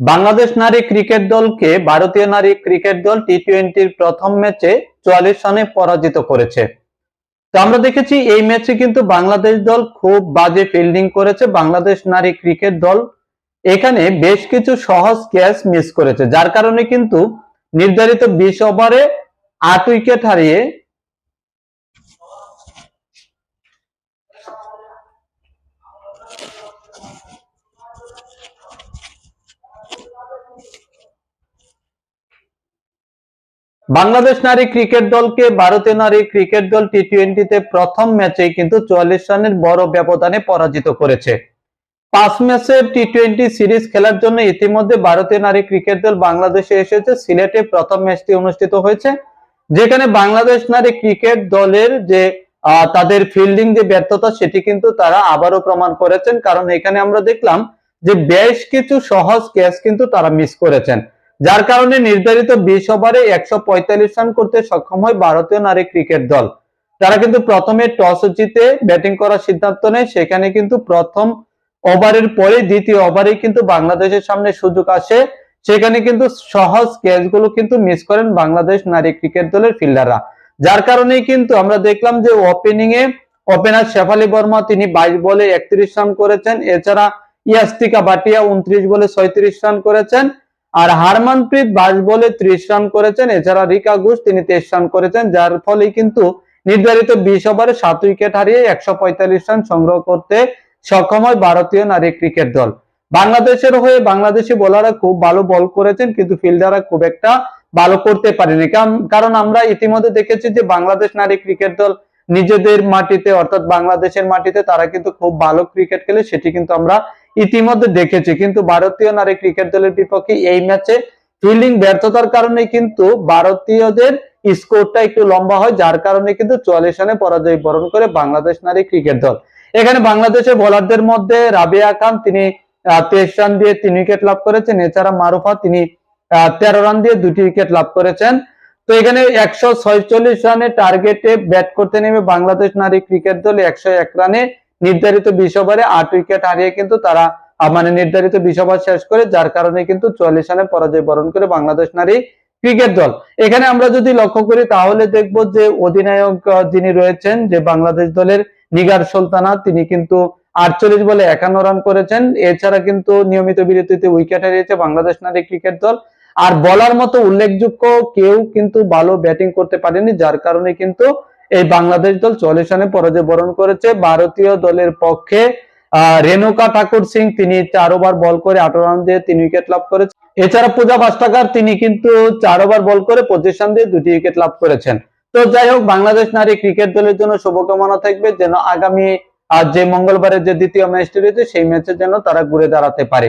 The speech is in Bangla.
বাংলাদেশ নারী ক্রিকেট দলকে ভারতীয় নারী ক্রিকেট দল টি টোয়েন্টির প্রথম ম্যাচে চুয়াল্লিশ রানে পরাজিত করেছে। তো আমরা দেখেছি এই ম্যাচে কিন্তু বাংলাদেশ দল খুব বাজে ফিল্ডিং করেছে। বাংলাদেশ নারী ক্রিকেট দল এখানে বেশ কিছু সহজ ক্যাচ মিস করেছে। যার কারণে কিন্তু নির্ধারিত বিশ ওভারে আট উইকেট হারিয়ে বাংলাদেশ নারী ক্রিকেট দলকে ভারতীয় নারী ক্রিকেট দল টি টোয়েন্টিতে প্রথম ম্যাচেই কিন্তু চুয়াল্লিশ রানের বড় ব্যবধানে পরাজিত করেছে। পাঁচ ম্যাচের টি টোয়েন্টি সিরিজ খেলার জন্য ইতিমধ্যে ভারতীয় নারী ক্রিকেট দল বাংলাদেশে এসেছে। সিলেটে প্রথম ম্যাচটি অনুষ্ঠিত হয়েছে, যেখানে বাংলাদেশ নারী ক্রিকেট দলের যে তাদের ফিল্ডিং যে ব্যর্থতা, সেটি কিন্তু তারা আবারও প্রমাণ করেছেন। কারণ এখানে আমরা দেখলাম যে বেশ কিছু সহজ ক্যাচ কিন্তু তারা মিস করেছেন। যার কারণে নির্ধারিত বিশ ওভারে একশো পঁয়তাল্লিশ রান করতে সক্ষম হয় ভারতীয় নারী ক্রিকেট দল। তারা কিন্তু প্রথমে টস জিতে ব্যাটিং করার সিদ্ধান্ত নেয়। সেখানে কিন্তু প্রথম ওভারের পরে দ্বিতীয় ওভারে কিন্তু বাংলাদেশের সামনে সুযোগ আসে। সেখানে কিন্তু সহজ ক্যাচগুলো কিন্তু মিস করেন বাংলাদেশ নারী ক্রিকেট দলের ফিল্ডাররা যার কারণেই কিন্তু আমরা দেখলাম যে ওপেনিং এ ওপেনার শেফালি বর্মা, তিনি বাইশ বলে একত্রিশ রান করেছেন। এছাড়া ইয়াস্তিকা বাটিয়া উনত্রিশ বলে ছয়ত্রিশ রান করেছেন। আর হারমানপ্রীত বাইশ বলে ত্রিশ রান করেছেন, এছাড়া রিকা ঘোষ তিনি তেইশ রান করেছেন, যার ফলে কিন্তু নির্ধারিত বিশ ওভারে সাত উইকেট হারিয়ে একশো পঁয়তাল্লিশ রান সংগ্রহ করতে সক্ষম হয় ভারতীয় নারী ক্রিকেট দল। বাংলাদেশের হয়ে বাংলাদেশি বোলাররা খুব ভালো বল করেছেন, কিন্তু ফিল্ডাররা খুব একটা ভালো করতে পারেনি। কারণ আমরা ইতিমধ্যে দেখেছি যে বাংলাদেশ নারী ক্রিকেট দল নিজেদের মাটিতে, অর্থাৎ বাংলাদেশের মাটিতে তারা কিন্তু খুব ভালো ক্রিকেট খেলে, সেটি কিন্তু আমরা ইতিমধ্যে দেখেছি, কিন্তু ভারতীয় নারী ক্রিকেট দলের বিপক্ষে এই ম্যাচে ফিল্ডিং ব্যর্থতার কারণে কিন্তু ভারতীয়দের স্কোরটা একটু লম্বা হয়, যার কারণে কিন্তু চুয়াল্লিশ রানে পরাজয় বরণ করে বাংলাদেশ নারী ক্রিকেট দল। এখানে বাংলাদেশের বোলারদের মধ্যে রাবিয়া খান, তিনি তেইশ রান দিয়ে তিন উইকেট লাভ করেছেন। এছাড়া মারুফা, তিনি তেরো রান দিয়ে দুটি উইকেট লাভ করেছেন। তো এখানে একশো ছয়চল্লিশ রানের টার্গেটে ব্যাট করতে নেমে বাংলাদেশ নারী ক্রিকেট দল একশো এক রানে নির্ধারিত বিশ ওভারে আট উইকেট হারিয়ে কিন্তু তারা মানে নির্ধারিত বিশ ওভার শেষ করে, যার কারণে কিন্তু চুয়াল্লিশ রানে পরাজয় বরণ করে বাংলাদেশ নারী ক্রিকেট দল। এখানে আমরা যদি লক্ষ্য করি, তাহলে দেখব যে অধিনায়ক যিনি রয়েছেন, যে বাংলাদেশ দলের নিগার সুলতানা, তিনি কিন্তু আটচল্লিশ বলে একান্ন রান করেছেন। এছাড়া কিন্তু নিয়মিত বিরতিতে উইকেট হারিয়েছে বাংলাদেশ নারী ক্রিকেট দল। আর বলার মতো উল্লেখযোগ্য কেউ কিন্তু ভালো ব্যাটিং করতে পারেনি, যার কারণে কিন্তু এই বাংলাদেশ দল চল্লিশ রানে পরাজয় বরণ করেছে। ভারতীয় দলের পক্ষে রেণুকা ঠাকুর সিং তিনি চার ওভার বল করে আঠারো রান দিয়ে তিন উইকেট লাভ করেছেন। এছাড়া পূজা ভাস্টাকার তিনি কিন্তু চার ওভার বল করে পঁচিশ রান দিয়ে দুটি উইকেট লাভ করেছেন। তো যাই হোক বাংলাদেশ নারী ক্রিকেট দলের জন্য শুভকামনা থাকবে যেন আগামী আহ, যে মঙ্গলবারের যে দ্বিতীয় ম্যাচটি রয়েছে সেই ম্যাচে যেন তারা ঘুরে দাঁড়াতে পারে।